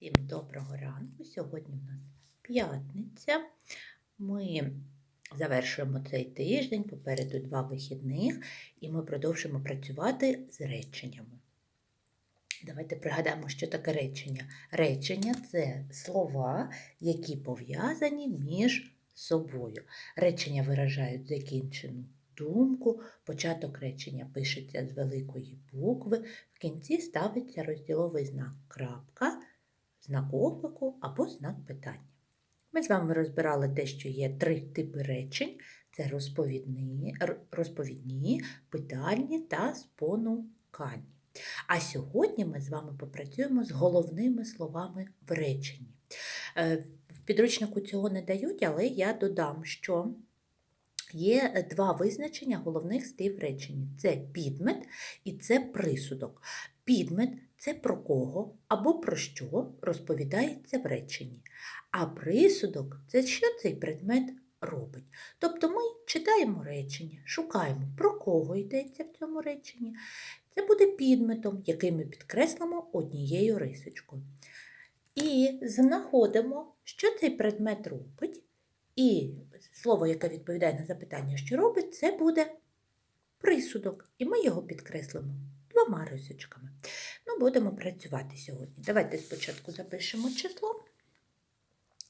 Всім доброго ранку. Сьогодні в нас п'ятниця. Ми завершуємо цей тиждень, попереду два вихідних, і ми продовжимо працювати з реченнями. Давайте пригадаємо, що таке речення. Речення це слова, які пов'язані між собою. Речення виражають закінчену думку, початок речення пишеться з великої букви, в кінці ставиться розділовий знак крапка знак оклику або знак питання. Ми з вами розбирали те, що є три типи речень: це розповідні, розповідні питальні та спонукальні. А сьогодні ми з вами попрацюємо з головними словами в реченні. Е, В підручнику цього не дають, але я додам, що є два визначення головних слів в реченні: це підмет і це присудок. Підмет це про кого або про що розповідається в реченні. А присудок це що цей предмет робить. Тобто ми читаємо речення, шукаємо, про кого йдеться в цьому реченні. Це буде підметом, який ми підкреслимо однією рисочкою. І знаходимо, що цей предмет робить. І слово, яке відповідає на запитання, що робить, це буде присудок. І ми його підкреслимо двома рисочками. Ну, будемо працювати сьогодні. Давайте спочатку запишемо число.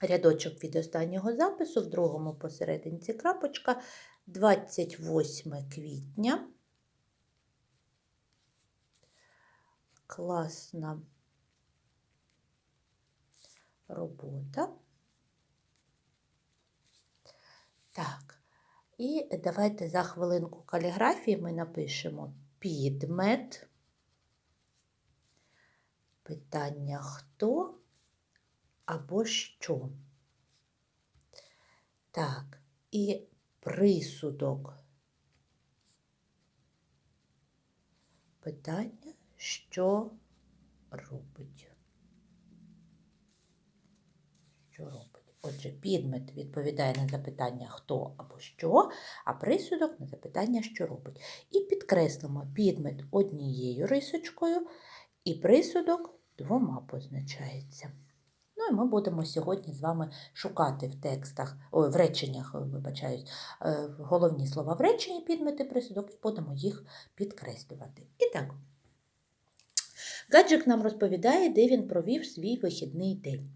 Рядочок від останнього запису, в другому посерединці крапочка 28 квітня. Класна робота. Так, і давайте за хвилинку каліграфії ми напишемо підмет. Питання хто або що. Так, і присудок. Питання, що робить. Що робить? Отже, підмет відповідає на запитання хто або що, а присудок на запитання, що робить. І підкреслимо підмет однією рисочкою, і присудок двома позначається. Ну і ми будемо сьогодні з вами шукати в текстах, ой, в реченнях, вибачаюсь, е, головні слова в реченні, підмети, присудок, і будемо їх підкреслювати. І так, Гаджик нам розповідає, де він провів свій вихідний день.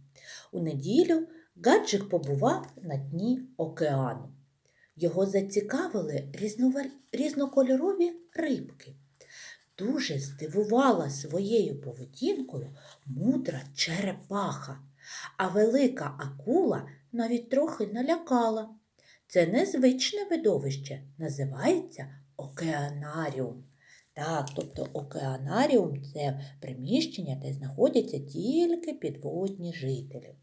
У неділю Гаджик побував на дні океану. Його зацікавили різнокольорові рибки. Дуже здивувала своєю поведінкою мудра черепаха, а велика акула навіть трохи налякала. Це незвичне видовище, називається океанаріум. Так, тобто океанаріум це приміщення, де знаходяться тільки підводні жителі.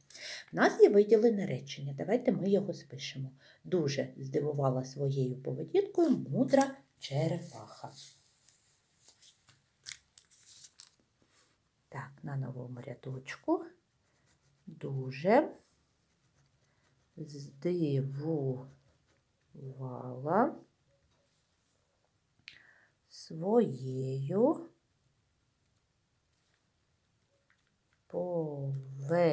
У нас є виділене речення. Давайте ми його спишемо. Дуже здивувала своєю поведінкою мудра черепаха. Так, на новому рядочку. Дуже здивувала своєю поведінкою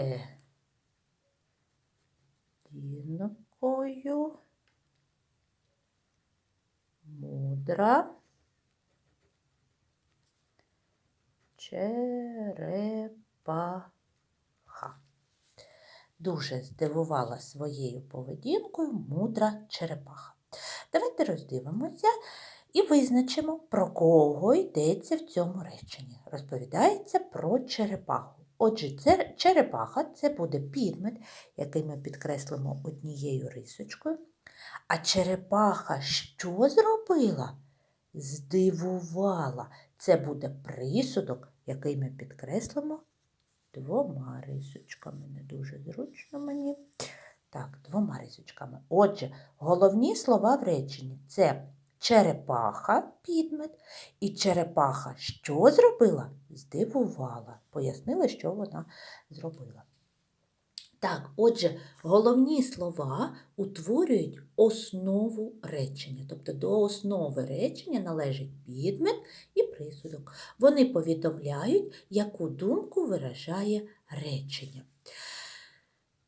мудра черепаха. Дуже здивувала своєю поведінкою мудра черепаха. Давайте роздивимося і визначимо, про кого йдеться в цьому реченні. Розповідається про черепаху. Отже, черепаха це буде підмет, який ми підкреслимо однією рисочкою. А черепаха що зробила? Здивувала. Це буде присудок, який ми підкреслимо двома рисочками. Не дуже зручно мені. Так, двома рисочками. Отже, головні слова в реченні це черепаха, підмет, і черепаха що зробила? Здивувала. Пояснила, що вона зробила. Так, отже, головні слова утворюють основу речення. Тобто до основи речення належить підмет і присудок. Вони повідомляють, яку думку виражає речення.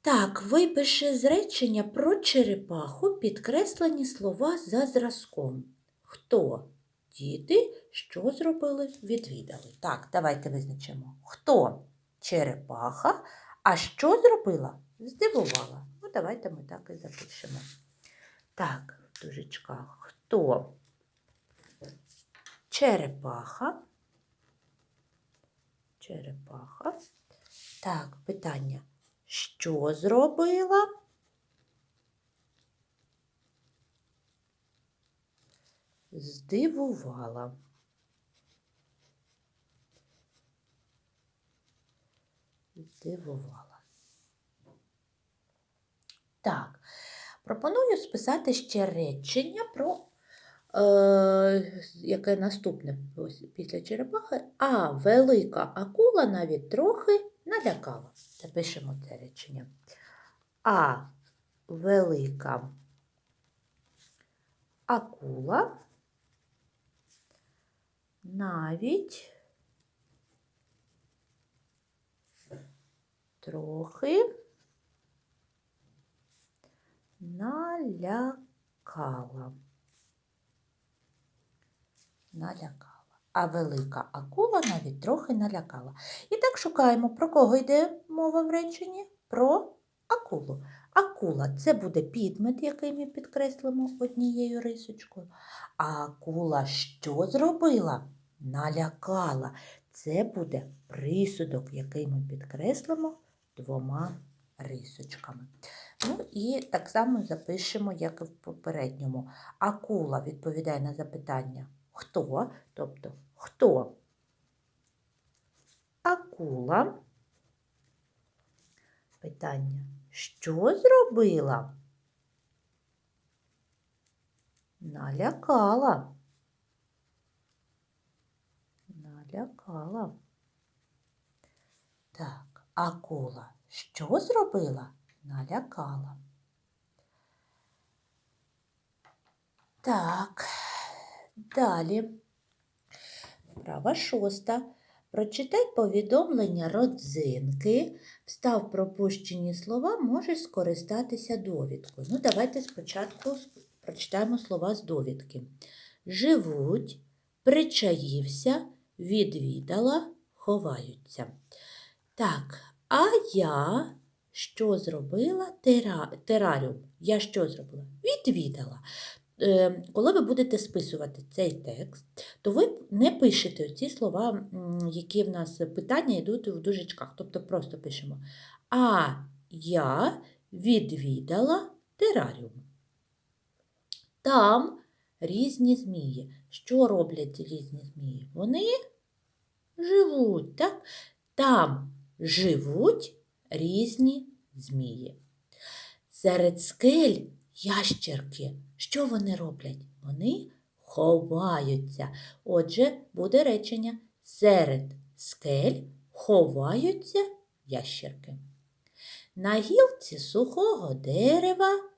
Так, випиши з речення про черепаху підкреслені слова за зразком. Хто? Діти, що зробили? Відвідали. Так, давайте визначимо. Хто? Черепаха. А що зробила? Здивувала. Ну, давайте ми так і запишемо. Так, в дужечках. Хто? Черепаха. Черепаха. Так, питання. Що зробила? Здивувала. Здивувала. Так, пропоную списати ще речення про е, яке наступне після черепахи. А велика акула навіть трохи налякала. Запишемо це речення. А велика акула навіть трохи налякала. Налякала. А велика акула навіть трохи налякала. І так шукаємо, про кого йде мова в реченні? Про акулу. Акула це буде підмет, який ми підкреслимо однією рисочкою. А акула що зробила? Налякала. Це буде присудок, який ми підкреслимо двома рисочками. Ну і так само запишемо, як і в попередньому. Акула відповідає на запитання хто, тобто хто акула. Питання, що зробила? Налякала. Налякала. Так, акула що зробила? Налякала. Так, далі. Права шоста. Прочитай повідомлення родзинки. Встав пропущені слова, можеш скористатися довідкою. Ну, давайте спочатку прочитаємо слова з довідки. Живуть, причаївся, відвідала, ховаються. Так, а я що зробила? Тера... Тераріум. Я що зробила? Відвідала. Е, коли ви будете списувати цей текст, то ви не пишете ці слова, які в нас питання йдуть в дужечках. Тобто просто пишемо А я відвідала тераріум. Там різні змії. Що роблять різні змії? Вони живуть. так? Там живуть різні змії. Серед скель ящерки. Що вони роблять? Вони ховаються. Отже, буде речення серед скель ховаються ящерки. На гілці сухого дерева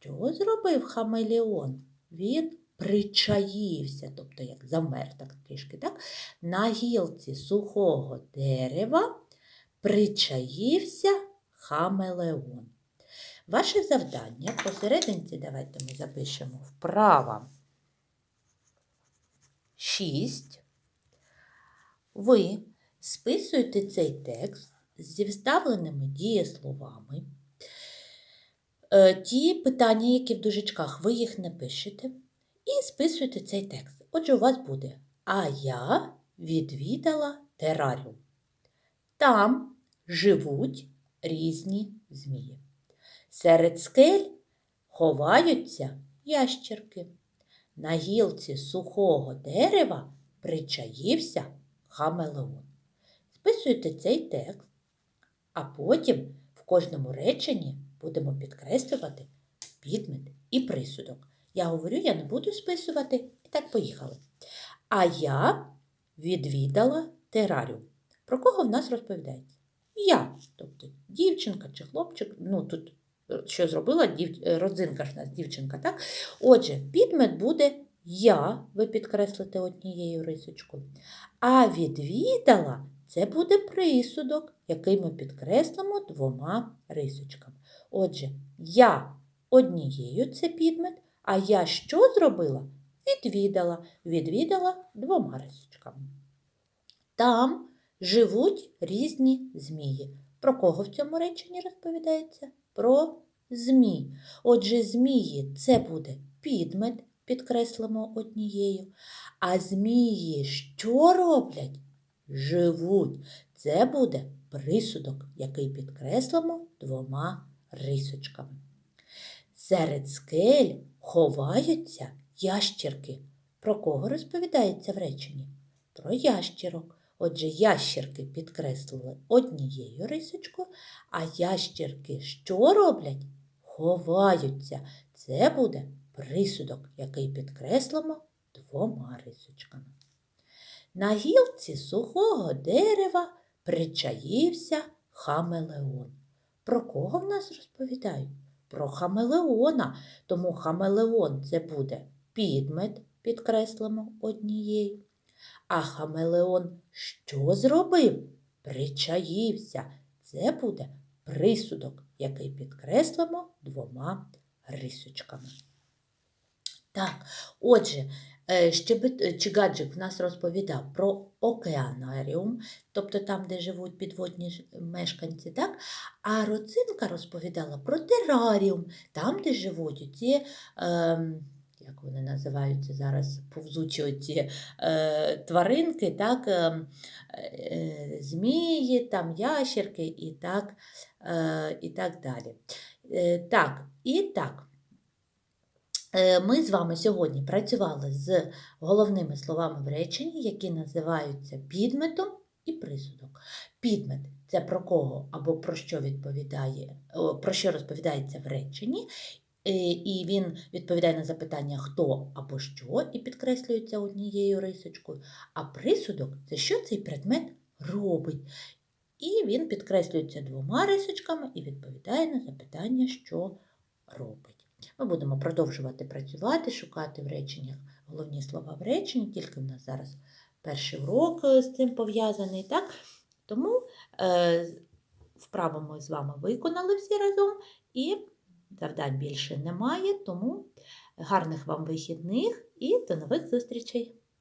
що зробив хамелеон? Він причаївся, тобто як замер так трішки. так? На гілці сухого дерева причаївся хамелеон. Ваше завдання посерединці, давайте ми запишемо вправо 6. Ви списуєте цей текст зі вставленими дієсловами. Е, Ті питання, які в дужечках, ви їх не пишете, і списуєте цей текст. Отже, у вас буде А я відвідала тераріум. Там живуть різні змії. Серед скель ховаються ящерки. На гілці сухого дерева причаївся хамелеон. Списуйте цей текст, а потім в кожному реченні будемо підкреслювати підмет і присудок. Я говорю, я не буду списувати, і так поїхали. А я відвідала тераріум. Про кого в нас розповідається? Я, тобто дівчинка чи хлопчик. Ну, тут е, що зробила дів... е, родзинка ж нас дівчинка, так? Отже, підмет буде я, ви підкреслите однією рисочкою. А відвідала це буде присудок, який ми підкреслимо двома рисочками. Отже, я однією це підмет, а я що зробила? Відвідала. Відвідала двома рисочками. Там живуть різні змії. Про кого в цьому реченні розповідається? Про змій. Отже, змії це буде підмет, підкреслимо однією. А змії що роблять? Живуть. Це буде присудок, який підкреслимо двома рисочками. Серед скель ховаються ящірки. Про кого розповідається в реченні? Про ящірок. Отже, ящірки підкреслили однією рисочкою, а ящірки що роблять? Ховаються. Це буде присудок, який підкреслимо двома рисочками. На гілці сухого дерева причаївся хамелеон. Про кого в нас розповідають? Про хамелеона. Тому хамелеон це буде підмет, підкреслимо однією. А хамелеон що зробив? Причаївся. Це буде присудок, який підкреслимо двома рисочками. Так, отже, е, Чигаджик в нас розповідав про океанаріум, тобто там, де живуть підводні мешканці, так? а Роцинка розповідала про тераріум, там, де живуть ці, ем, як вони називаються зараз, повзучі оці е, тваринки, так? ем, е, змії, там ящерки і так, е, і так далі. Е, так, і так. Е, Ми з вами сьогодні працювали з головними словами в реченні, які називаються підметом і присудок. Підмет це про кого або про що відповідає, про що розповідається в реченні, е, і він відповідає на запитання хто або що, і підкреслюється однією рисочкою. А присудок це що цей предмет робить. І він підкреслюється двома рисочками і відповідає на запитання, що робить. Ми будемо продовжувати працювати, шукати в реченнях головні слова в реченні, тільки в нас зараз перший урок е, з цим пов'язаний. Так? Тому е, вправо ми з вами виконали всі разом, і завдань більше немає, тому гарних вам вихідних і до нових зустрічей!